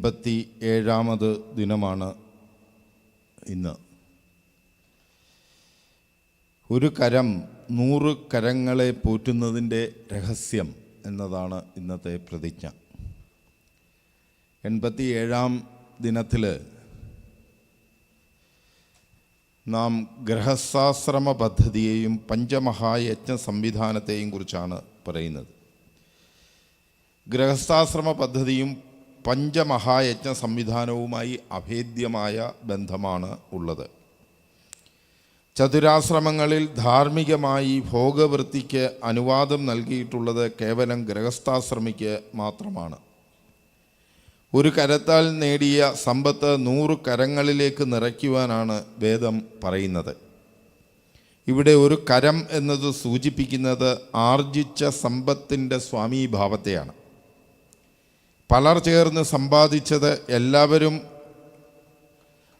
എൺപത്തി ഏഴാമത് ദിനമാണ് ഇന്ന്. ഒരു കരം നൂറ് കരങ്ങളെ പോറ്റുന്നതിന്റെ രഹസ്യം എന്നതാണ് ഇന്നത്തെ പ്രതിജ്ഞ. എൺപത്തി ഏഴാം ദിനത്തിൽ നാം ഗ്രഹസ്ഥാശ്രമ പദ്ധതിയെയും പഞ്ചമഹായജ്ഞ സംവിധാനത്തെയും കുറിച്ചാണ് പറയുന്നത്. ഗ്രഹസ്ഥാശ്രമ പദ്ധതിയും പഞ്ചമഹായജ്ഞ സംവിധാനവുമായി അഭേദ്യമായ ബന്ധമാണ് ഉള്ളത്. ചതുരാശ്രമങ്ങളിൽ ധാർമ്മികമായി ഭോഗവൃത്തിക്ക് അനുവാദം നൽകിയിട്ടുള്ളത് കേവലം ഗൃഹസ്ഥാശ്രമിക്ക് മാത്രമാണ്. ഒരു കരത്താൽ നേടിയ സമ്പത്ത് നൂറ് കരങ്ങളിലേക്ക് നിറയ്ക്കുവാനാണ് വേദം പറയുന്നത്. ഇവിടെ ഒരു കരം എന്നത് സൂചിപ്പിക്കുന്നത് ആർജിച്ച സമ്പത്തിന്റെ സ്വാമീഭാവത്തെയാണ്. പലർ ചേർന്ന് സമ്പാദിച്ചത് എല്ലാവരും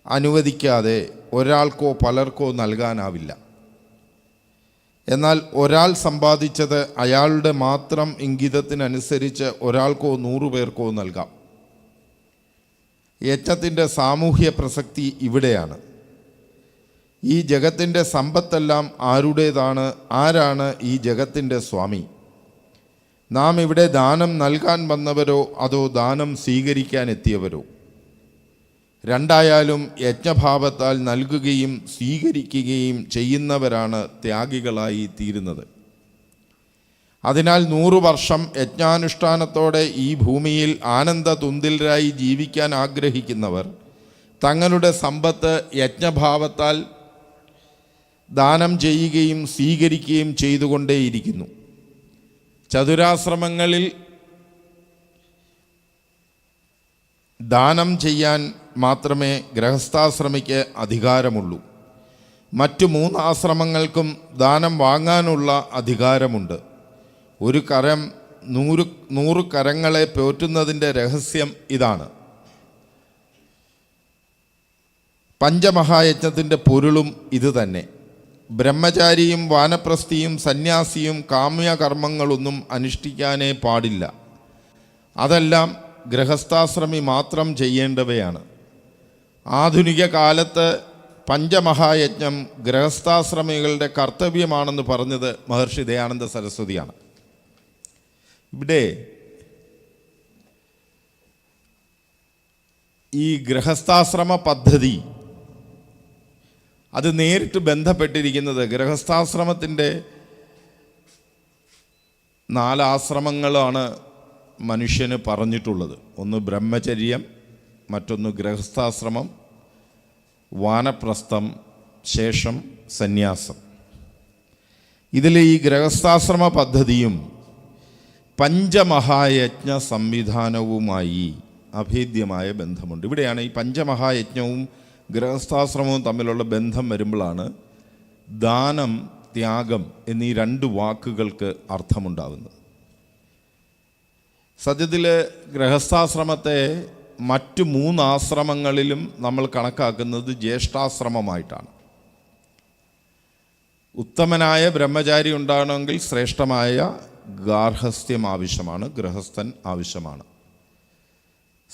അനുവദിക്കാതെ ഒരാൾക്കോ പലർക്കോ നൽകാനാവില്ല. എന്നാൽ ഒരാൾ സമ്പാദിച്ചത് അയാളുടെ മാത്രം ഇംഗിതത്തിനനുസരിച്ച് ഒരാൾക്കോ നൂറു പേർക്കോ നൽകാം. യജ്ഞത്തിന്റെ സാമൂഹ്യ പ്രസക്തി ഇവിടെയാണ്. ഈ ജഗത്തിന്റെ സമ്പത്തെല്ലാം ആരുടേതാണ് ആരാണ് ഈ ജഗത്തിന്റെ സ്വാമി? നാം ഇവിടെ ദാനം നൽകാൻ വന്നവരോ അതോ ദാനം സ്വീകരിക്കാൻ എത്തിയവരോ? രണ്ടായാലും യജ്ഞഭാവത്താൽ നൽകുകയും സ്വീകരിക്കുകയും ചെയ്യുന്നവരാണ് ത്യാഗികളായി തീരുന്നത്. അതിനാൽ നൂറു വർഷം യജ്ഞാനുഷ്ഠാനത്തോടെ ഈ ഭൂമിയിൽ ആനന്ദ തുന്തിലരായി ജീവിക്കാൻ ആഗ്രഹിക്കുന്നവർ തങ്ങളുടെ സമ്പത്ത് യജ്ഞഭാവത്താൽ ദാനം ചെയ്യുകയും സ്വീകരിക്കുകയും ചെയ്തുകൊണ്ടേയിരിക്കുന്നു. ചതുരാശ്രമങ്ങളിൽ ദാനം ചെയ്യാൻ മാത്രമേ ഗൃഹസ്ഥാശ്രമിക്ക് അധികാരമുള്ളൂ. മറ്റു മൂന്ന് ആശ്രമങ്ങൾക്കും ദാനം വാങ്ങാനുള്ള അധികാരമുണ്ട്. ഒരു കരം നൂറ് നൂറ് കരങ്ങളെ പോറ്റുന്നതിന്റെ രഹസ്യം ഇതാണ്. പഞ്ചമഹായജ്ഞത്തിന്റെ പൊരുളും ഇത് തന്നെ. ബ്രഹ്മചാരിയും വാനപ്രസ്ഥിയും സന്യാസിയും കാമ്യകർമ്മങ്ങളൊന്നും അനുഷ്ഠിക്കാനേ പാടില്ല. അതെല്ലാം ഗൃഹസ്ഥാശ്രമി മാത്രം ചെയ്യേണ്ടവയാണ്. ആധുനിക കാലത്ത് പഞ്ചമഹായജ്ഞം ഗൃഹസ്ഥാശ്രമികളുടെ കർത്തവ്യമാണെന്ന് പറഞ്ഞത് മഹർഷി ദയാനന്ദ സരസ്വതിയാണ്. ഇവിടെ ഈ ഗൃഹസ്ഥാശ്രമ പദ്ധതി അത് നേരിട്ട് ബന്ധപ്പെട്ടിരിക്കുന്നത് ഗൃഹസ്ഥാശ്രമത്തിന്റെ നാലാശ്രമങ്ങളാണ് മനുഷ്യന് പറഞ്ഞിട്ടുള്ളത്. ഒന്ന് ബ്രഹ്മചര്യം മറ്റൊന്ന് ഗൃഹസ്ഥാശ്രമം വാനപ്രസ്ഥം ശേഷം സന്യാസം. ഇതിൽ ഈ ഗൃഹസ്ഥാശ്രമ പദ്ധതിയും പഞ്ചമഹായജ്ഞ സംവിധാനവുമായി അഭേദ്യമായ ബന്ധമുണ്ട്. ഇവിടെയാണ് ഈ പഞ്ചമഹായജ്ഞവും ഗൃഹസ്ഥാശ്രമവും തമ്മിലുള്ള ബന്ധം വരുമ്പോഴാണ് ദാനം ത്യാഗം എന്നീ രണ്ട് വാക്കുകൾക്ക് അർത്ഥമുണ്ടാകുന്നത്. സത്യത്തിൽ ഗൃഹസ്ഥാശ്രമത്തെ മറ്റു മൂന്ന് ആശ്രമങ്ങളിലും നമ്മൾ കണക്കാക്കുന്നത് ജ്യേഷ്ഠാശ്രമമായിട്ടാണ്. ഉത്തമനായ ബ്രഹ്മചാരി ഉണ്ടാകണമെങ്കിൽ ശ്രേഷ്ഠമായ ഗാർഹസ്ഥ്യം ആവശ്യമാണ് ഗൃഹസ്ഥൻ ആവശ്യമാണ്.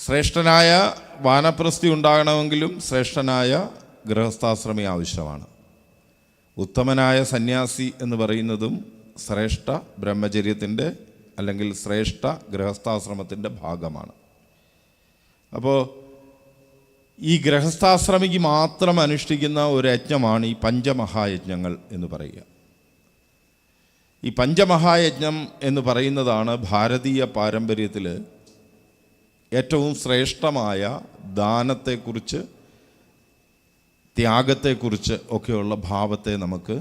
ശ്രേഷ്ഠനായ വാനപ്രസ്ഥി ഉണ്ടാകണമെങ്കിലും ശ്രേഷ്ഠനായ ഗൃഹസ്ഥാശ്രമി ആവശ്യമാണ്. ഉത്തമനായ സന്യാസി എന്ന് പറയുന്നതും ശ്രേഷ്ഠ ബ്രഹ്മചര്യത്തിന്റെ അല്ലെങ്കിൽ ശ്രേഷ്ഠ ഗൃഹസ്ഥാശ്രമത്തിന്റെ ഭാഗമാണ്. അപ്പോൾ ഈ ഗൃഹസ്ഥാശ്രമിക്ക് മാത്രം അനുഷ്ഠിക്കുന്ന ഒരു യജ്ഞമാണ് ഈ പഞ്ചമഹായജ്ഞങ്ങൾ എന്ന് പറയുക. ഈ പഞ്ചമഹായജ്ഞം എന്ന് പറയുന്നതാണ് ഭാരതീയ പാരമ്പര്യത്തിൽ ഏറ്റവും ശ്രേഷ്ഠമായ ദാനത്തെക്കുറിച്ച് ത്യാഗത്തെക്കുറിച്ച് ഒക്കെയുള്ള ഭാവത്തെ നമുക്ക്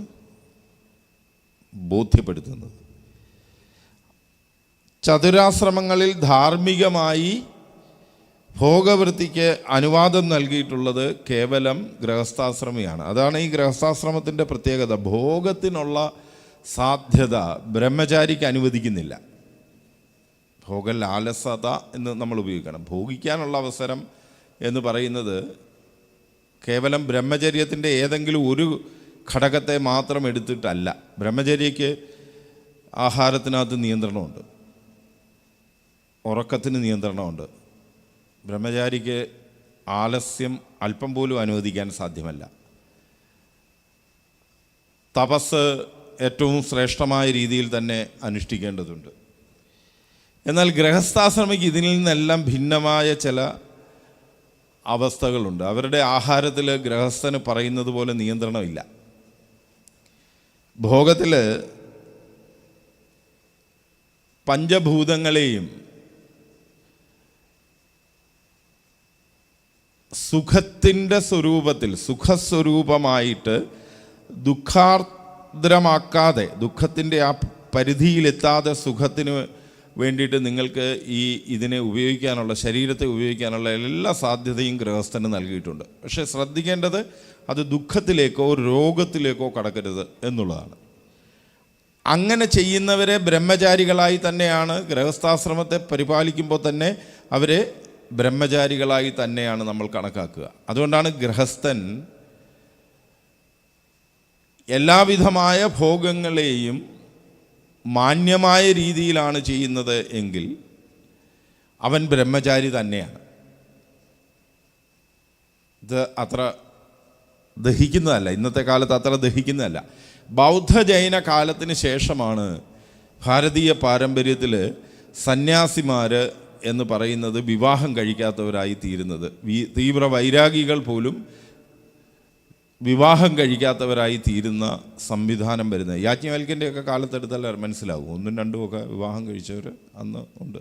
ബോധ്യപ്പെടുത്തുന്നത്. ചതുരാശ്രമങ്ങളിൽ ധാർമ്മികമായി ഭോഗവൃത്തിക്ക് അനുവാദം നൽകിയിട്ടുള്ളത് കേവലം ഗൃഹസ്ഥാശ്രമിയാണ്. അതാണ് ഈ ഗൃഹസ്ഥാശ്രമത്തിന്റെ പ്രത്യേകത. ഭോഗത്തിനുള്ള സാധ്യത ബ്രഹ്മചാരിക്ക് അനുവദിക്കുന്നില്ല. ഭോഗ ലാലസത എന്ന് നമ്മൾ ഉപയോഗിക്കണം. ഭോഗിക്കാനുള്ള അവസരം എന്ന് പറയുന്നത് കേവലം ബ്രഹ്മചര്യത്തിന്റെ ഏതെങ്കിലും ഒരു ഘടകത്തെ മാത്രം എടുത്തിട്ടല്ല. ബ്രഹ്മചര്യക്ക് ആഹാരത്തിനകത്ത് നിയന്ത്രണമുണ്ട്. ഉറക്കത്തിന് നിയന്ത്രണമുണ്ട്. ബ്രഹ്മചാരിക്ക് ആലസ്യം അല്പം പോലും അനുവദിക്കാൻ സാധ്യമല്ല. തപസ് ഏറ്റവും ശ്രേഷ്ഠമായ രീതിയിൽ തന്നെ അനുഷ്ഠിക്കേണ്ടതുണ്ട്. എന്നാൽ ഗൃഹസ്ഥാശ്രമിക്ക് ഇതിൽ നിന്നെല്ലാം ഭിന്നമായ ചില അവസ്ഥകളുണ്ട്. അവരുടെ ആഹാരത്തിൽ ഗൃഹസ്ഥന് പറയുന്നത് പോലെ നിയന്ത്രണമില്ല. ഭോഗത്തിൽ പഞ്ചഭൂതങ്ങളെയും സുഖത്തിന്റെ സ്വരൂപത്തിൽ സുഖസ്വരൂപമായിട്ട് ദുഃഖാർദ്രമാക്കാതെ ദുഃഖത്തിന്റെ ആ പരിധിയിലെത്താതെ സുഖത്തിന് വേണ്ടിയിട്ട് നിങ്ങൾക്ക് ഈ ഇതിനെ ഉപയോഗിക്കാനുള്ള ശരീരത്തെ ഉപയോഗിക്കാനുള്ള എല്ലാ സാധ്യതയും ഗൃഹസ്ഥന് നൽകിയിട്ടുണ്ട്. പക്ഷേ ശ്രദ്ധിക്കേണ്ടത് അത് ദുഃഖത്തിലേക്കോ രോഗത്തിലേക്കോ കടക്കരുത് എന്നുള്ളതാണ്. അങ്ങനെ ചെയ്യുന്നവരെ ബ്രഹ്മചാരികളായി തന്നെയാണ് ഗൃഹസ്ഥാശ്രമത്തെ പരിപാലിക്കുമ്പോൾ തന്നെ അവരെ ബ്രഹ്മചാരികളായി തന്നെയാണ് നമ്മൾ കണക്കാക്കുക. അതുകൊണ്ടാണ് ഗൃഹസ്ഥൻ എല്ലാവിധമായ ഭോഗങ്ങളെയും മാന്യമായ രീതിയിലാണ് ചെയ്യുന്നത് എങ്കിൽ അവൻ ബ്രഹ്മചാരി തന്നെയാണ്. ഇത് അത്ര ദഹിക്കുന്നതല്ല. ഇന്നത്തെ കാലത്ത് അത്ര ദഹിക്കുന്നതല്ല. ബൗദ്ധ ജൈന കാലത്തിന് ശേഷമാണ് ഭാരതീയ പാരമ്പര്യത്തിൽ സന്യാസിമാർ എന്ന് പറയുന്നത് വിവാഹം കഴിക്കാത്തവരായി തീരുന്നത്. തീവ്ര വൈരാഗികൾ പോലും വിവാഹം കഴിക്കാത്തവരായി തീരുന്ന സംവിധാനം വരുന്നത്. യാജ്ഞവൽക്കന്റെ ഒക്കെ കാലത്തെടുത്താൽ മനസ്സിലാവും. ഒന്നും രണ്ടും ഒക്കെ വിവാഹം കഴിച്ചവർ അന്ന് ഉണ്ട്.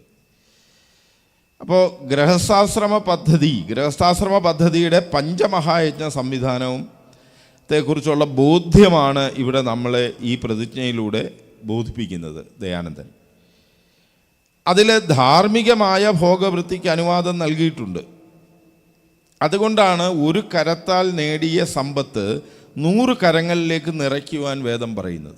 അപ്പോൾ ഗൃഹസ്ഥാശ്രമ പദ്ധതി ഗൃഹസ്ഥാശ്രമ പദ്ധതിയുടെ പഞ്ചമഹായജ്ഞ സംവിധാനവും ത്തെക്കുറിച്ചുള്ള ബോധ്യമാണ് ഇവിടെ നമ്മളെ ഈ പ്രതിജ്ഞയിലൂടെ ബോധിപ്പിക്കുന്നത് ദയാനന്ദൻ. അതിൽ ധാർമ്മികമായ ഭോഗവൃത്തിക്ക് അനുവാദം നൽകിയിട്ടുണ്ട്. അതുകൊണ്ടാണ് ഒരു കരത്താൽ നേടിയ സമ്പത്ത് നൂറ് കരങ്ങളിലേക്ക് നിറയ്ക്കുവാൻ വേദം പറയുന്നത്.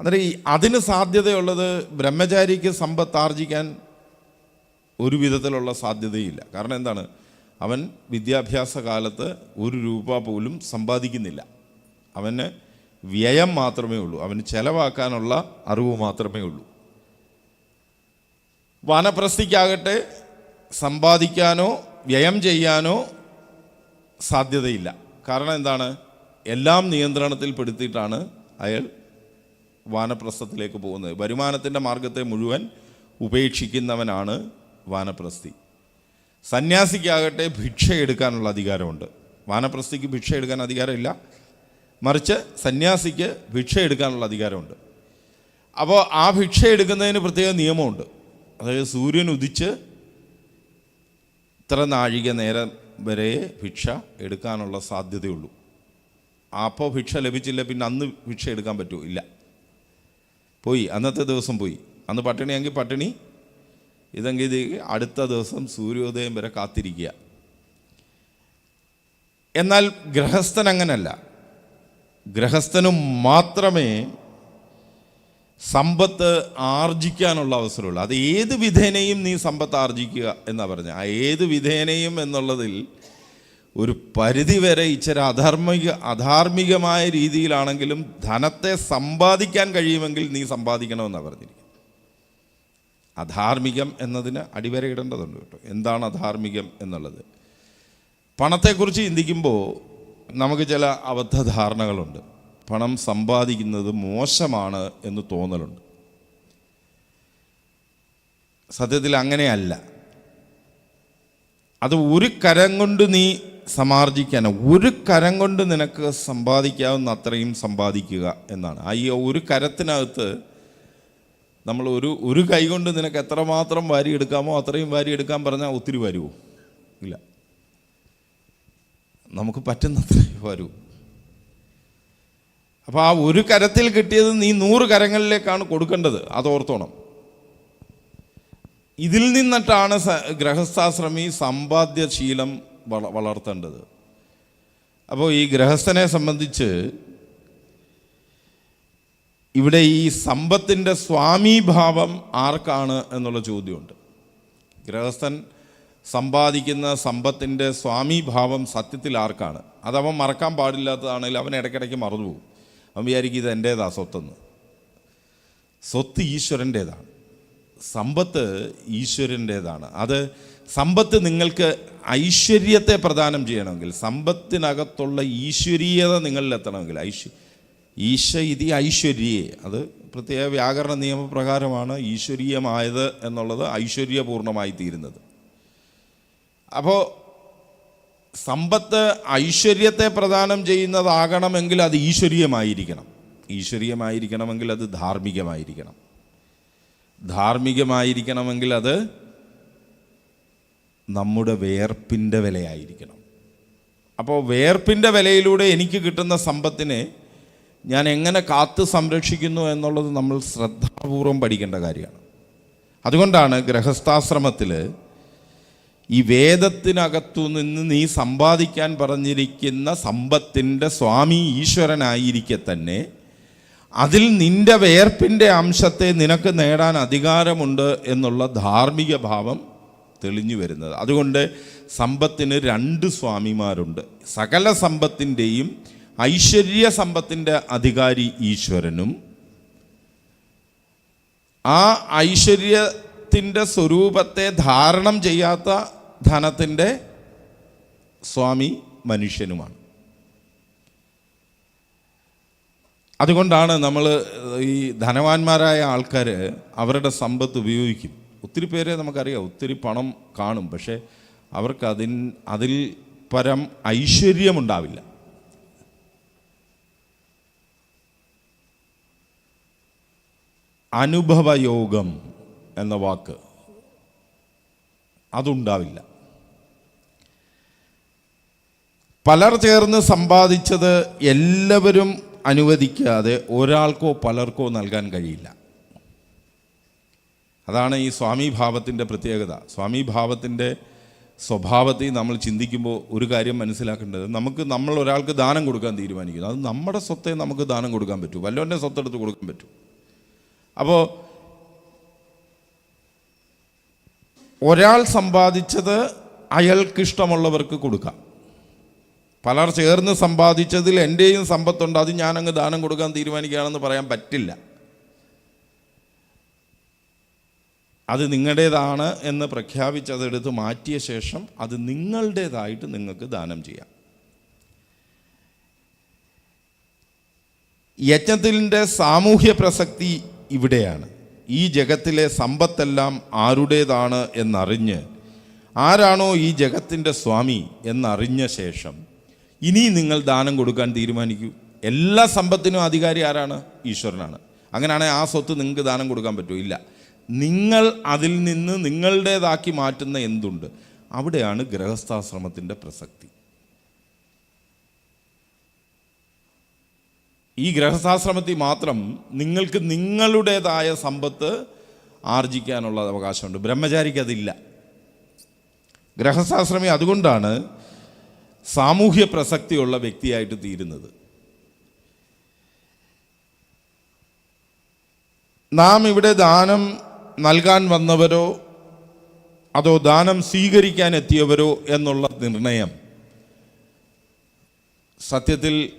അന്നേരം ഈ അതിന് സാധ്യതയുള്ളത് ബ്രഹ്മചാരിക്ക് സമ്പത്ത് ആർജിക്കാൻ ഒരു വിധത്തിലുള്ള സാധ്യതയില്ല. കാരണം എന്താണ്? അവൻ വിദ്യാഭ്യാസ കാലത്ത് ഒരു രൂപ പോലും സമ്പാദിക്കുന്നില്ല. അവന് വ്യയം മാത്രമേ ഉള്ളൂ. അവന് ചെലവാക്കാനുള്ള അറിവ് മാത്രമേ ഉള്ളൂ. വാനപ്രസ്ഥിക്കാകട്ടെ സമ്പാദിക്കാനോ വ്യയം ചെയ്യാനോ സാധ്യതയില്ല. കാരണം എന്താണ്? എല്ലാം നിയന്ത്രണത്തിൽ പെടുത്തിയിട്ടാണ് അയാൾ വാനപ്രസ്ഥത്തിലേക്ക് പോകുന്നത്. വരുമാനത്തിന്റെ മാർഗത്തെ മുഴുവൻ ഉപേക്ഷിക്കുന്നവനാണ് വാനപ്രസ്ഥി. സന്യാസിക്കാകട്ടെ ഭിക്ഷ എടുക്കാനുള്ള അധികാരമുണ്ട്. വാനപ്രസ്ഥിക്ക് ഭിക്ഷ എടുക്കാൻ അധികാരമില്ല. മറിച്ച് സന്യാസിക്ക് ഭിക്ഷ എടുക്കാനുള്ള അധികാരമുണ്ട്. അപ്പോൾ ആ ഭിക്ഷ എടുക്കുന്നതിന് പ്രത്യേക നിയമമുണ്ട്. അതായത് സൂര്യൻ ഉദിച്ച് ഇത്ര നാഴിക നേരം വരെ ഭിക്ഷ എടുക്കാനുള്ള സാധ്യതയുള്ളൂ. അപ്പോൾ ഭിക്ഷ ലഭിച്ചില്ല പിന്നെ അന്ന് ഭിക്ഷ എടുക്കാൻ പറ്റുമോ ഇല്ല. പോയി അന്നത്തെ ദിവസം പോയി. അന്ന് പട്ടിണിയെങ്കിൽ പട്ടിണി ഇതെങ്കിൽ ഇത് അടുത്ത ദിവസം സൂര്യോദയം വരെ കാത്തിരിക്കുക. എന്നാൽ ഗ്രഹസ്ഥൻ അങ്ങനല്ല. ഗ്രഹസ്ഥനും മാത്രമേ സമ്പത്ത് ആർജിക്കാനുള്ള അവസരമുള്ളൂ. അത് ഏത് വിധേനയും നീ സമ്പത്ത് ആർജിക്കുക എന്നാ പറഞ്ഞ. ആ ഏത് വിധേനയും എന്നുള്ളതിൽ ഒരു പരിധി വരെ ഇച്ചിരി അധാർമിക അധാർമികമായ രീതിയിലാണെങ്കിലും ധനത്തെ സമ്പാദിക്കാൻ കഴിയുമെങ്കിൽ നീ സമ്പാദിക്കണമെന്നാണ് പറഞ്ഞിരിക്കുന്നത്. അധാർമികം എന്നതിന് അടിവരയിടേണ്ടതുണ്ട് കേട്ടോ. എന്താണ് അധാർമികം എന്നുള്ളത്? പണത്തെക്കുറിച്ച് ചിന്തിക്കുമ്പോൾ നമുക്ക് ചില അബദ്ധധാരണകളുണ്ട്. പണം സമ്പാദിക്കുന്നത് മോശമാണ് എന്ന് തോന്നലുണ്ട്. സത്യത്തിൽ അങ്ങനെയല്ല. അത് ഒരു കരം കൊണ്ട് നീ സമാർജിക്കാൻ ഒരു കരം കൊണ്ട് നിനക്ക് സമ്പാദിക്കാവുന്ന അത്രയും സമ്പാദിക്കുക എന്നാണ്. ആ ഈ ഒരു കരത്തിനകത്ത് നമ്മൾ ഒരു ഒരു കൈ കൊണ്ട് നിനക്ക് എത്രമാത്രം വാരി എടുക്കാമോ അത്രയും വാരി എടുക്കാൻ പറഞ്ഞാൽ ഒത്തിരി വരുമോ? ഇല്ല. നമുക്ക് പറ്റുന്നത്രയും വരൂ. അപ്പോൾ ആ ഒരു കരത്തിൽ കിട്ടിയത് നീ നൂറ് കരങ്ങളിലേക്കാണ് കൊടുക്കേണ്ടത്. അതോർത്തോണം. ഇതിൽ നിന്നിട്ടാണ് ഗൃഹസ്ഥാശ്രമി സമ്പാദ്യശീലം വള വളർത്തേണ്ടത്. അപ്പോൾ ഈ ഗൃഹസ്ഥനെ സംബന്ധിച്ച് ഇവിടെ ഈ സമ്പത്തിന്റെ സ്വാമീഭാവം ആർക്കാണ് എന്നുള്ള ചോദ്യമുണ്ട്. ഗൃഹസ്ഥൻ സമ്പാദിക്കുന്ന സമ്പത്തിന്റെ സ്വാമീഭാവം സത്യത്തിൽ ആർക്കാണ്? അതവൻ മറക്കാൻ പാടില്ലാത്തതാണെങ്കിൽ അവൻ ഇടയ്ക്കിടയ്ക്ക് മറന്നുപോകും. അവൻ വിചാരിക്കും ഇത് എന്റേതാ സ്വത്തെന്ന്. സ്വത്ത് ഈശ്വരന്റേതാണ്. സമ്പത്ത് ഈശ്വരന്റേതാണ്. അത് സമ്പത്ത് നിങ്ങൾക്ക് ഐശ്വര്യത്തെ പ്രദാനം ചെയ്യണമെങ്കിൽ സമ്പത്തിനകത്തുള്ള ഈശ്വരീയത നിങ്ങളിലെത്തണമെങ്കിൽ ഐശ്വ ഈശ ഇതി ഐശ്വര്യേ. അത് പ്രത്യേക വ്യാകരണ നിയമപ്രകാരമാണ് ഈശ്വരീയമായത് എന്നുള്ളത് ഐശ്വര്യപൂർണമായി തീരുന്നത് അപ്പോൾ സമ്പത്ത് ഐശ്വര്യത്തെ പ്രദാനം ചെയ്യുന്നതാകണമെങ്കിൽ അത് ഈശ്വരീയമായിരിക്കണം. ഈശ്വരീയമായിരിക്കണമെങ്കിൽ അത് ധാർമ്മികമായിരിക്കണം. ധാർമ്മികമായിരിക്കണമെങ്കിൽ അത് നമ്മുടെ വേർപ്പിന്റെ വിലയായിരിക്കണം. അപ്പോൾ വേർപ്പിന്റെ വിലയിലൂടെ എനിക്ക് കിട്ടുന്ന സമ്പത്തിനെ ഞാൻ എങ്ങനെ കാത്തു സംരക്ഷിക്കുന്നു എന്നുള്ളത് നമ്മൾ ശ്രദ്ധാപൂർവം പഠിക്കേണ്ട കാര്യമാണ്. അതുകൊണ്ടാണ് ഗൃഹസ്ഥാശ്രമത്തിൽ ഈ വേദത്തിനകത്തു നിന്ന് നീ സമ്പാദിക്കാൻ പറഞ്ഞിരിക്കുന്ന സമ്പത്തിന്റെ സ്വാമി ഈശ്വരനായിരിക്കെ തന്നെ അതിൽ നിന്റെ വേർപ്പിന്റെ അംശത്തെ നിനക്ക് നേടാൻ അധികാരമുണ്ട് എന്നുള്ള ധാർമ്മിക ഭാവം തെളിഞ്ഞു വരുന്നത്. അതുകൊണ്ട് സമ്പത്തിന് രണ്ട് സ്വാമിമാരുണ്ട്. സകല സമ്പത്തിന്റെയും ഐശ്വര്യ സമ്പത്തിന്റെ അധികാരി ഈശ്വരനും. ആ ഐശ്വര്യത്തിന്റെ സ്വരൂപത്തെ ധാരണം ചെയ്യാത്ത ധനത്തിന്റെ സ്വാമി മനുഷ്യനുമാണ്. അതുകൊണ്ടാണ് നമ്മൾ ഈ ധനവാന്മാരായ ആൾക്കാർ അവരുടെ സമ്പത്ത് ഉപയോഗിക്കും. ഒത്തിരി പേരെ നമുക്കറിയാം ഒത്തിരി പണം കാണും. പക്ഷേ അവർക്ക് അതിൻ അതിൽ പരം ഐശ്വര്യമുണ്ടാവില്ല. അനുഭവയോഗം എന്ന വാക്ക് അതുണ്ടാവില്ല. പലർ ചേർന്ന് സമ്പാദിച്ചത് എല്ലാവരും അനുവദിക്കാതെ ഒരാൾക്കോ പലർക്കോ നൽകാൻ കഴിയില്ല. അതാണ് ഈ സ്വാമി ഭാവത്തിന്റെ പ്രത്യേകത. സ്വാമി ഭാവത്തിന്റെ സ്വഭാവത്തെ നമ്മൾ ചിന്തിക്കുമ്പോൾ ഒരു കാര്യം മനസ്സിലാക്കേണ്ടത് നമുക്ക് നമ്മൾ ഒരാൾക്ക് ദാനം കൊടുക്കാൻ തീരുമാനിക്കുന്നു. അത് നമ്മുടെ സ്വത്തെ നമുക്ക് ദാനം കൊടുക്കാൻ പറ്റൂ. വല്ലവന്റെ സ്വത്തെടുത്ത് കൊടുക്കാൻ പറ്റൂ. അപ്പോൾ ഒരാൾ സമ്പാദിച്ചത് അയാൾക്കിഷ്ടമുള്ളവർക്ക് കൊടുക്കാം. പലർ ചേർന്ന് സമ്പാദിച്ചതിൽ എന്റെയും സമ്പത്തുണ്ട് അത് ഞാനങ്ങ് ദാനം കൊടുക്കാൻ തീരുമാനിക്കുകയാണെന്ന് പറയാൻ പറ്റില്ല. അത് നിങ്ങളുടേതാണ് എന്ന് പ്രഖ്യാപിച്ചതെടുത്ത് മാറ്റിയ ശേഷം അത് നിങ്ങളുടേതായിട്ട് നിങ്ങൾക്ക് ദാനം ചെയ്യാം. യജ്ഞത്തിന്റെ സാമൂഹ്യ പ്രസക്തി ഇവിടെയാണ്. ഈ ജഗത്തിലെ സമ്പത്തെല്ലാം ആരുടേതാണ് എന്നറിഞ്ഞ് ആരാണോ ഈ ജഗത്തിന്റെ സ്വാമി എന്നറിഞ്ഞ ശേഷം ഇനി നിങ്ങൾ ദാനം കൊടുക്കാൻ തീരുമാനിക്കൂ. എല്ലാ സമ്പത്തിനും അധികാരി ആരാണ്? ഈശ്വരനാണ്. അങ്ങനെയാണെങ്കിൽ ആ സ്വത്ത് നിങ്ങൾക്ക് ദാനം കൊടുക്കാൻ പറ്റുമോ ഇല്ല. നിങ്ങൾ അതിൽ നിന്ന് നിങ്ങളുടേതാക്കി മാറ്റുന്ന എന്തുണ്ട്? അവിടെയാണ് ഗൃഹസ്ഥാശ്രമത്തിന്റെ പ്രസക്തി. ഈ ഗൃഹസ്ഥാശ്രമത്തിൽ മാത്രം നിങ്ങൾക്ക് നിങ്ങളുടേതായ സമ്പത്ത് ആർജിക്കാനുള്ള അവകാശമുണ്ട്. ബ്രഹ്മചാരിക്ക് അതില്ല. ഗ്രഹസ്ഥാശ്രമി അതുകൊണ്ടാണ് സാമൂഹ്യ പ്രസക്തിയുള്ള വ്യക്തിയായിട്ട് തീരുന്നത്. നാം ഇവിടെ ദാനം നൽകാൻ വന്നവരോ അതോ ദാനം സ്വീകരിക്കാൻ എത്തിയവരോ എന്നുള്ള നിർണയം സത്യത്തിൽ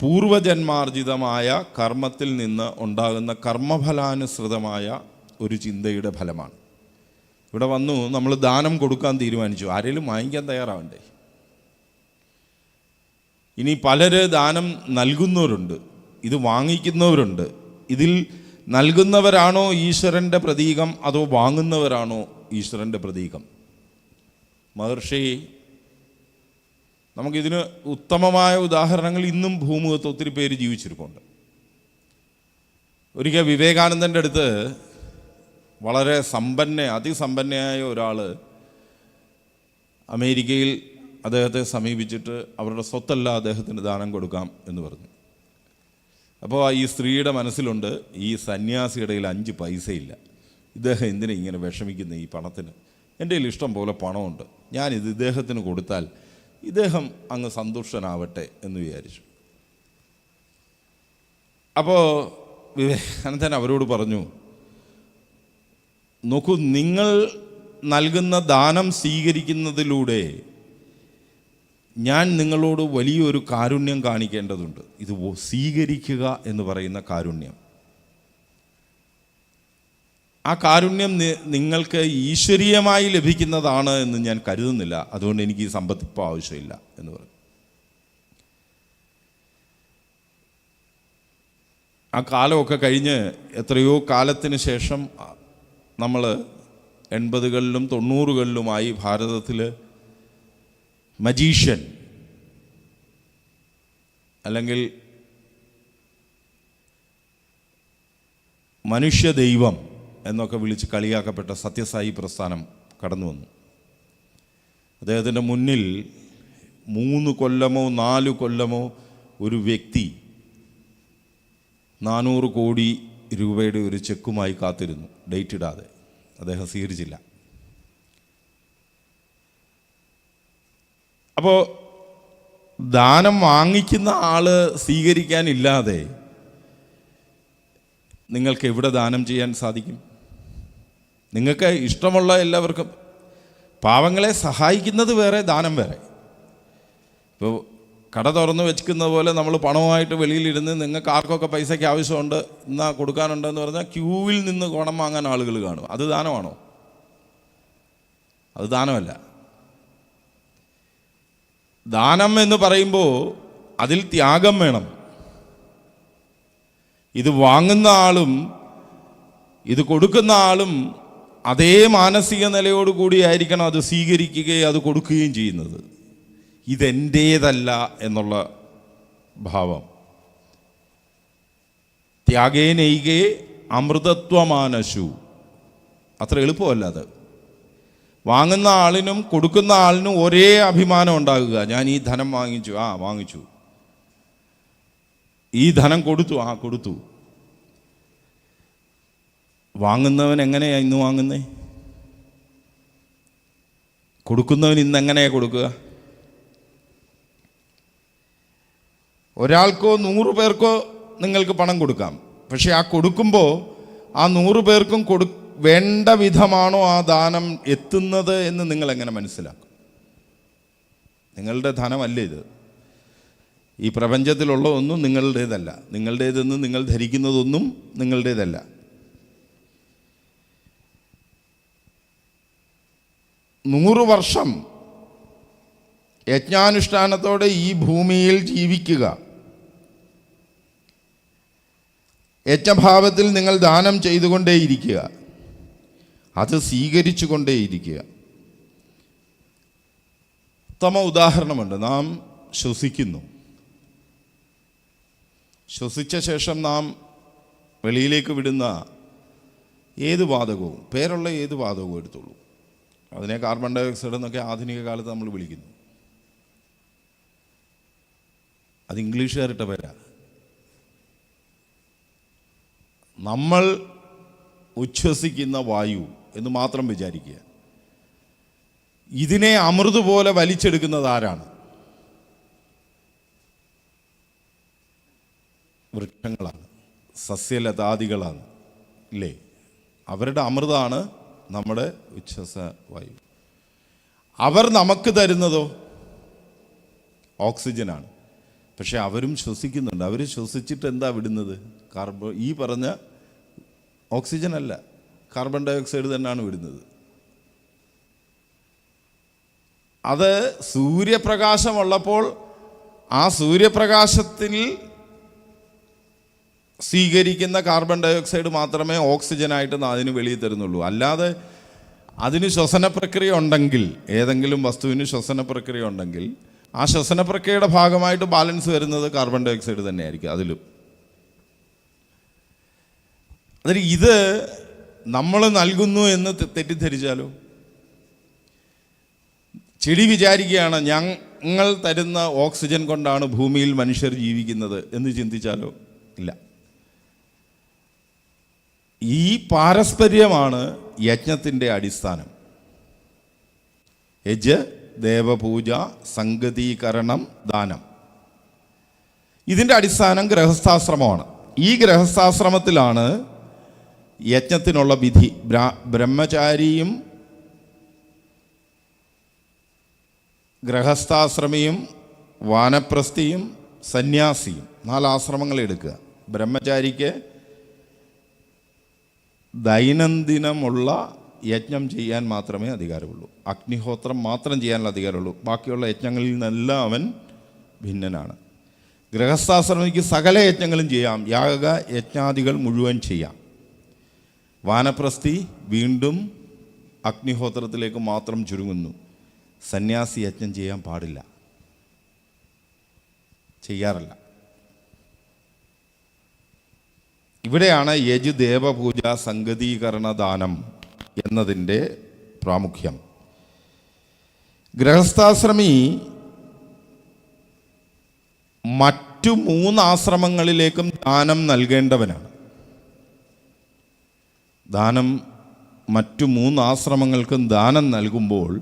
പൂർവജന്മാർജിതമായ കർമ്മത്തിൽ നിന്ന് ഉണ്ടാകുന്ന കർമ്മഫലാനുസൃതമായ ഒരു ചിന്തയുടെ ഫലമാണ്. ഇവിടെ വന്നു നമ്മൾ ദാനം കൊടുക്കാൻ തീരുമാനിച്ചു. ആരെങ്കിലും വാങ്ങിക്കാൻ തയ്യാറാവണ്ടേ? ഇനി പലര് ദാനം നൽകുന്നവരുണ്ട് ഇത് വാങ്ങിക്കുന്നവരുണ്ട്. ഇതിൽ നൽകുന്നവരാണോ ഈശ്വരന്റെ പ്രതീകം അതോ വാങ്ങുന്നവരാണോ ഈശ്വരന്റെ പ്രതീകം? മഹർഷി നമുക്കിതിന് ഉത്തമമായ ഉദാഹരണങ്ങൾ ഇന്നും ഭൂമുഖത്ത് ഒത്തിരി പേര് ജീവിച്ചിരിപ്പുണ്ട്. ഒരിക്കൽ വിവേകാനന്ദന്റെ അടുത്ത് വളരെ സമ്പന്ന അതിസമ്പന്നയായ ഒരാൾ അമേരിക്കയിൽ അദ്ദേഹത്തെ സമീപിച്ചിട്ട് അവരുടെ സ്വത്തല്ല അദ്ദേഹത്തിന് ദാനം കൊടുക്കാം എന്ന് പറഞ്ഞു. അപ്പോൾ ഈ സ്ത്രീയുടെ മനസ്സിലുണ്ട് ഈ സന്യാസിയുടെ അഞ്ച് പൈസയില്ല. ഇദ്ദേഹം എന്തിനാ ഇങ്ങനെ വിഷമിക്കുന്ന ഈ പണത്തിന്? എന്റെ കയ്യിൽ ഇഷ്ടം പോലെ പണമുണ്ട്. ഞാനിത് ഇദ്ദേഹത്തിന് കൊടുത്താൽ ഇദ്ദേഹം അങ്ങ് സന്തുഷ്ടനാവട്ടെ എന്ന് വിചാരിച്ചു. അപ്പോൾ വിവേകാനന്ദൻ അവരോട് പറഞ്ഞു നോക്കൂ നിങ്ങൾ നൽകുന്ന ദാനം സ്വീകരിക്കുന്നതിലൂടെ ഞാൻ നിങ്ങളോട് വലിയൊരു കാരുണ്യം കാണിക്കേണ്ടതുണ്ട്. ഇത് സ്വീകരിക്കുക എന്ന് പറയുന്ന കാരുണ്യം. ആ കാരുണ്യം നിങ്ങൾക്ക് ഈശ്വരീയമായി ലഭിക്കുന്നതാണ് എന്ന് ഞാൻ കരുതുന്നില്ല. അതുകൊണ്ട് എനിക്ക് ഈ സമ്പത്ത് ആവശ്യമില്ല എന്ന് പറഞ്ഞു. ആ കാലമൊക്കെ കഴിഞ്ഞ് എത്രയോ കാലത്തിന് ശേഷം നമ്മൾ എൺപതുകളിലും തൊണ്ണൂറുകളിലുമായി ഭാരതത്തിൽ മജീഷ്യൻ അല്ലെങ്കിൽ മനുഷ്യ ദൈവം എന്നൊക്കെ വിളിച്ച് കളിയാക്കപ്പെട്ട സത്യസായി പ്രസ്ഥാനം കടന്നു വന്നു. അദ്ദേഹത്തിന്റെ മുന്നിൽ മൂന്ന് കൊല്ലമോ നാല് കൊല്ലമോ ഒരു വ്യക്തി നാനൂറ് കോടി രൂപയുടെ ഒരു ചെക്കുമായി കാത്തിരുന്നു ഡേറ്റ് ഇടാതെ അദ്ദേഹം സ്വീകരിച്ചില്ല. അപ്പോൾ ദാനം വാങ്ങിക്കുന്ന ആൾ സ്വീകരിക്കാനില്ലാതെ നിങ്ങൾക്ക് എവിടെ ദാനം ചെയ്യാൻ സാധിക്കും? നിങ്ങൾക്ക് ഇഷ്ടമുള്ള എല്ലാവർക്കും. പാവങ്ങളെ സഹായിക്കുന്നത് വേറെ ദാനം വേറെ. ഇപ്പോൾ കട തുറന്ന് വെച്ചിരിക്കുന്ന പോലെ നമ്മൾ പണവുമായിട്ട് വെളിയിലിരുന്ന് നിങ്ങൾക്ക് ആർക്കൊക്കെ പൈസയ്ക്ക് ആവശ്യമുണ്ട് എന്നാ കൊടുക്കാനുണ്ടെന്ന് പറഞ്ഞാൽ ക്യൂവിൽ നിന്ന് ഗുണം വാങ്ങാൻ ആളുകൾ കാണും. അത് ദാനമാണോ? അത് ദാനമല്ല. ദാനം എന്ന് പറയുമ്പോൾ അതിൽ ത്യാഗം വേണം. ഇത് വാങ്ങുന്ന ആളും ഇത് കൊടുക്കുന്ന ആളും അതേ മാനസിക നിലയോടുകൂടി കൂടിയായിരിക്കണം അത് സ്വീകരിക്കുകയും അത് കൊടുക്കുകയും ചെയ്യുന്നത്. ഇതെന്റേതല്ല എന്നുള്ള ഭാവം. ത്യാഗേനൈകേ അമൃതത്വമാനശു. അത്ര എളുപ്പമല്ല അത്. വാങ്ങുന്ന ആളിനും കൊടുക്കുന്ന ആളിനും ഒരേ അഭിമാനം ഉണ്ടാകുക. ഞാൻ ഈ ധനം വാങ്ങിച്ചു. ആ വാങ്ങിച്ചു. ഈ ധനം കൊടുത്തു. ആ കൊടുത്തു. വാങ്ങുന്നവൻ എങ്ങനെയാ ഇന്ന് വാങ്ങുന്നേ? കൊടുക്കുന്നവൻ ഇന്ന് എങ്ങനെയാ കൊടുക്കുക? ഒരാൾക്കോ നൂറ് പേർക്കോ നിങ്ങൾക്ക് പണം കൊടുക്കാം. പക്ഷെ ആ കൊടുക്കുമ്പോൾ ആ നൂറ് പേർക്കും കൊടു വേണ്ട വിധമാണോ ആ ദാനം എത്തുന്നത് എന്ന് നിങ്ങൾ എങ്ങനെ മനസ്സിലാക്കും? നിങ്ങളുടെ ധനമല്ല ഇത്? ഈ പ്രപഞ്ചത്തിലുള്ള ഒന്നും നിങ്ങളുടേതല്ല. നിങ്ങളുടേതെന്ന് നിങ്ങൾ ധരിക്കുന്നതൊന്നും നിങ്ങളുടേതല്ല. നൂറ് വർഷം യജ്ഞാനുഷ്ഠാനത്തോടെ ഈ ഭൂമിയിൽ ജീവിക്കുക. യജ്ഞഭാവത്തിൽ നിങ്ങൾ ദാനം ചെയ്തുകൊണ്ടേയിരിക്കുക. അത് സ്വീകരിച്ചു കൊണ്ടേയിരിക്കുക ഉത്തമ ഉദാഹരണമുണ്ട്. നാം ശ്വസിക്കുന്നു. ശ്വസിച്ച ശേഷം നാം വെളിയിലേക്ക് വിടുന്ന ഏത് വാതകവും പേരുള്ള ഏത് വാതകവും എടുത്തോളൂ. അതിനെ കാർബൺ ഡൈ ഓക്സൈഡ് എന്നൊക്കെ ആധുനിക കാലത്ത് നമ്മൾ വിളിക്കുന്നു. അത് ഇംഗ്ലീഷുകാരിട്ട പേരാ. നമ്മൾ ഉച്ഛ്വസിക്കുന്ന വായു എന്ന് മാത്രം വിചാരിക്കുക. ഇതിനെ അമൃത് പോലെ വലിച്ചെടുക്കുന്നത് ആരാണ്? വൃക്ഷങ്ങളാണ്. സസ്യലതാദികളാണ്. ഇല്ലേ അവരുടെ അമൃതാണ് നമ്മുടെ ഉച്ഛ്വാസ വായു അവർ നമുക്ക് തരുന്നതോ? ഓക്സിജനാണ്. പക്ഷെ അവരും ശ്വസിക്കുന്നുണ്ട്. അവർ ശ്വസിച്ചിട്ട് എന്താ വിടുന്നത്? കാർബൺ ഈ പറഞ്ഞ ഓക്സിജൻ അല്ല കാർബൺ ഡയോക്സൈഡ് തന്നെയാണ് വിടുന്നത്. അത് സൂര്യപ്രകാശമുള്ളപ്പോൾ ആ സൂര്യപ്രകാശത്തിൽ സ്വീകരിക്കുന്ന കാർബൺ ഡൈ ഓക്സൈഡ് മാത്രമേ ഓക്സിജനായിട്ട് അതിന് വെളിയിൽ തരുന്നുള്ളൂ. അല്ലാതെ അതിന് ശ്വസന പ്രക്രിയ ഉണ്ടെങ്കിൽ ഏതെങ്കിലും വസ്തുവിന് ശ്വസന പ്രക്രിയ ഉണ്ടെങ്കിൽ ആ ശ്വസന പ്രക്രിയയുടെ ഭാഗമായിട്ട് ബാലൻസ് വരുന്നത് കാർബൺ ഡൈ ഓക്സൈഡ് തന്നെയായിരിക്കും അതിലും. അതിൽ ഇത് നമ്മൾ നൽകുന്നു എന്ന് തെറ്റിദ്ധരിച്ചാലോ? ചെടി വിചാരിക്കുകയാണ് ഞങ്ങൾ തരുന്ന ഓക്സിജൻ കൊണ്ടാണ് ഭൂമിയിൽ മനുഷ്യർ ജീവിക്കുന്നത് എന്ന് ചിന്തിച്ചാലോ? ഇല്ല. ഈ പാരസ്പര്യമാണ് യജ്ഞത്തിന്റെ അടിസ്ഥാനം. യജ് ദേവപൂജ സംഗതീകരണം ദാനം. ഇതിന്റെ അടിസ്ഥാനം ഗ്രഹസ്ഥാശ്രമമാണ് ഈ ഗ്രഹസ്ഥാശ്രമത്തിലാണ് യജ്ഞത്തിനുള്ള വിധി. ബ്രഹ്മചാരിയും ഗ്രഹസ്ഥാശ്രമിയും വാനപ്രസ്ഥിയും സന്യാസിയും. നാലാശ്രമങ്ങൾ എടുക്കുക. ബ്രഹ്മചാരിക്ക് ദൈനംദിനമുള്ള യജ്ഞം ചെയ്യാൻ മാത്രമേ അധികാരമുള്ളൂ. അഗ്നിഹോത്രം മാത്രം ചെയ്യാനുള്ള അധികാരമുള്ളൂ. ബാക്കിയുള്ള യജ്ഞങ്ങളിൽ നിന്നെല്ലാം അവൻ ഭിന്നനാണ്. ഗൃഹസ്ഥാശ്രമിക്ക് സകല യജ്ഞങ്ങളും ചെയ്യാം. യാഗ യജ്ഞാദികൾ മുഴുവൻ ചെയ്യാം. വാനപ്രസ്ഥി വീണ്ടും അഗ്നിഹോത്രത്തിലേക്ക് മാത്രം ചുരുങ്ങുന്നു. സന്യാസി യജ്ഞം ചെയ്യാൻ പാടില്ല. ചെയ്യാറില്ല. ഇവിടെയാണ് യജു ദേവപൂജ സംഗതീകരണ ദാനം എന്നതിന്റെ പ്രാമുഖ്യം. ഗൃഹസ്ഥാശ്രമി മറ്റു മൂന്ന് ആശ്രമങ്ങളിലേക്കും ദാനം നൽകേണ്ടവനാണ്. ദാനം മറ്റു മൂന്ന് ആശ്രമങ്ങൾക്കും ദാനം നൽകുമ്പോൾ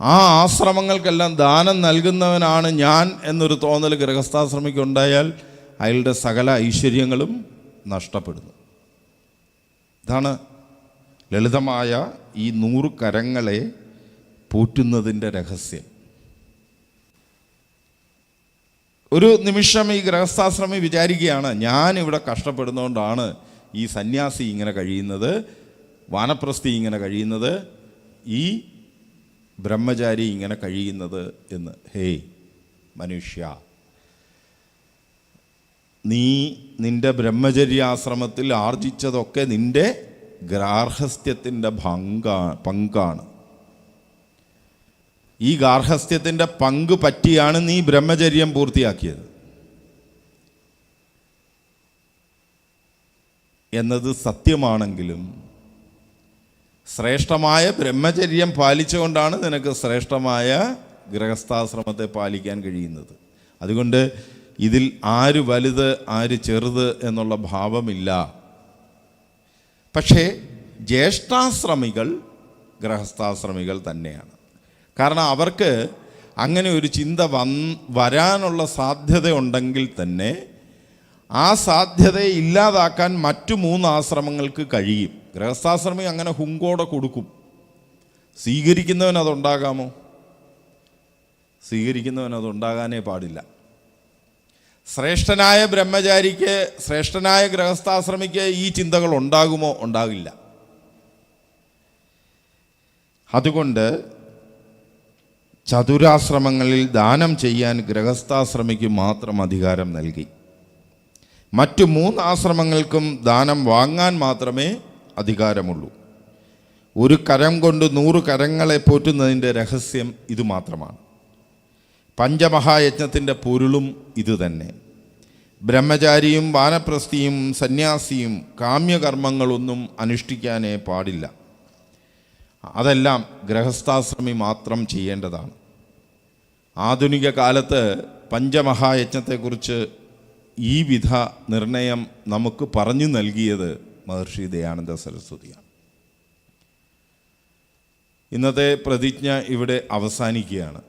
ആ ആശ്രമങ്ങൾക്കെല്ലാം ദാനം നൽകുന്നവനാണ് ഞാൻ എന്നൊരു തോന്നൽ ഗൃഹസ്ഥാശ്രമിക്കുണ്ടായാൽ അയാളുടെ സകല ഐശ്വര്യങ്ങളും നഷ്ടപ്പെടുന്നു. ഇതാണ് ലളിതമായ ഈ നൂറ് കരങ്ങളെ പോറ്റുന്നതിന്റെ രഹസ്യം. ഒരു നിമിഷം ഈ ഗൃഹസ്ഥാശ്രമി വിചാരിക്കുകയാണ് ഞാൻ ഇവിടെ കഷ്ടപ്പെടുന്നതുകൊണ്ടാണ് ഈ സന്യാസി ഇങ്ങനെ കഴിയുന്നത് വാനപ്രസ്ഥി ഇങ്ങനെ കഴിയുന്നത് ഈ ബ്രഹ്മചാരി ഇങ്ങനെ കഴിയുന്നത് എന്ന്. ഹേയ് മനുഷ്യ നീ നിന്റെ ബ്രഹ്മചര്യാശ്രമത്തിൽ ആർജിച്ചതൊക്കെ നിന്റെ ഗാർഹസ്ഥ്യത്തിന്റെ പങ്കാ പങ്കാണ്. ഈ ഗാർഹസ്ഥ്യത്തിന്റെ പങ്ക് പറ്റിയാണ് നീ ബ്രഹ്മചര്യം പൂർത്തിയാക്കിയത്. എന്നത് സത്യമാണെങ്കിലും ശ്രേഷ്ഠമായ ബ്രഹ്മചര്യം പാലിച്ചുകൊണ്ടാണ് നിനക്ക് ശ്രേഷ്ഠമായ ഗൃഹസ്ഥാശ്രമത്തെ പാലിക്കാൻ കഴിയുന്നത്. അതുകൊണ്ട് ഇതിൽ ആര് വലുത് ആര് ചെറുത് എന്നുള്ള ഭാവമില്ല. പക്ഷേ ജ്യേഷ്ഠാശ്രമികൾ ഗൃഹസ്ഥാശ്രമികൾ തന്നെയാണ്. കാരണം അവർക്ക് അങ്ങനെ ഒരു ചിന്ത വന്ന് വരാനുള്ള സാധ്യതയുണ്ടെങ്കിൽ തന്നെ ആ സാധ്യതയെ ഇല്ലാതാക്കാൻ മറ്റു മൂന്ന് ആശ്രമങ്ങൾക്ക് കഴിയും. ഗൃഹസ്ഥാശ്രമി അങ്ങനെ ഹുങ്കോടെ കൊടുക്കും. സ്വീകരിക്കുന്നവൻ അതുണ്ടാകാമോ സ്വീകരിക്കുന്നവൻ പാടില്ല. ശ്രേഷ്ഠനായ ബ്രഹ്മചാരിക്ക് ശ്രേഷ്ഠനായ ഗൃഹസ്ഥാശ്രമിക്ക് ഈ ചിന്തകൾ ഉണ്ടാകുമോ? ഉണ്ടാകില്ല. അതുകൊണ്ട് ചതുരാശ്രമങ്ങളിൽ ദാനം ചെയ്യാൻ ഗൃഹസ്ഥാശ്രമിക്ക് മാത്രം അധികാരം നൽകി. മറ്റു മൂന്ന് ആശ്രമങ്ങൾക്കും ദാനം വാങ്ങാൻ മാത്രമേ അധികാരമുള്ളൂ. ഒരു കരം കൊണ്ട് നൂറ് കരങ്ങളെ പോറ്റുന്നതിന്റെ രഹസ്യം ഇത് മാത്രമാണ് പഞ്ചമഹായജ്ഞത്തിന്റെ പൊരുളും ഇതുതന്നെ ബ്രഹ്മചാരിയും വാനപ്രസ്ഥിയും സന്യാസിയും കാമ്യകർമ്മങ്ങളൊന്നും അനുഷ്ഠിക്കാനേ പാടില്ല. അതെല്ലാം ഗൃഹസ്ഥാശ്രമി മാത്രം ചെയ്യേണ്ടതാണ്. ആധുനിക കാലത്ത് പഞ്ചമഹായജ്ഞത്തെക്കുറിച്ച് ഈ വിധ നിർണയം നമുക്ക് പറഞ്ഞു നൽകിയത് മഹർഷി ദയാനന്ദ സരസ്വതിയാണ്. ഇന്നത്തെ പ്രതിജ്ഞ ഇവിടെ അവസാനിക്കുകയാണ്.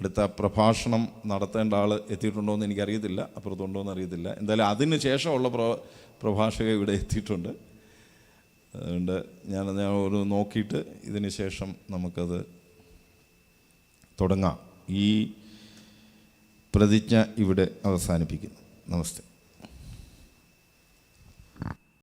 അടുത്ത പ്രഭാഷണം നടത്തേണ്ട ആൾ എത്തിയിട്ടുണ്ടോ എന്ന് എനിക്കറിയത്തില്ല അപ്പുറത്തുണ്ടോ എന്ന് അറിയത്തില്ല. എന്തായാലും അതിന് ശേഷമുള്ള പ്ര പ്രഭാഷക ഇവിടെ എത്തിയിട്ടുണ്ട്. അതുകൊണ്ട് ഞാൻ ഞാൻ ഒരു നോക്കിയിട്ട് ഇതിന് ശേഷം നമുക്കത് തുടങ്ങാം. ഈ പ്രതിജ്ഞ ഇവിടെ അവസാനിപ്പിക്കുന്നു. നമസ്തേ.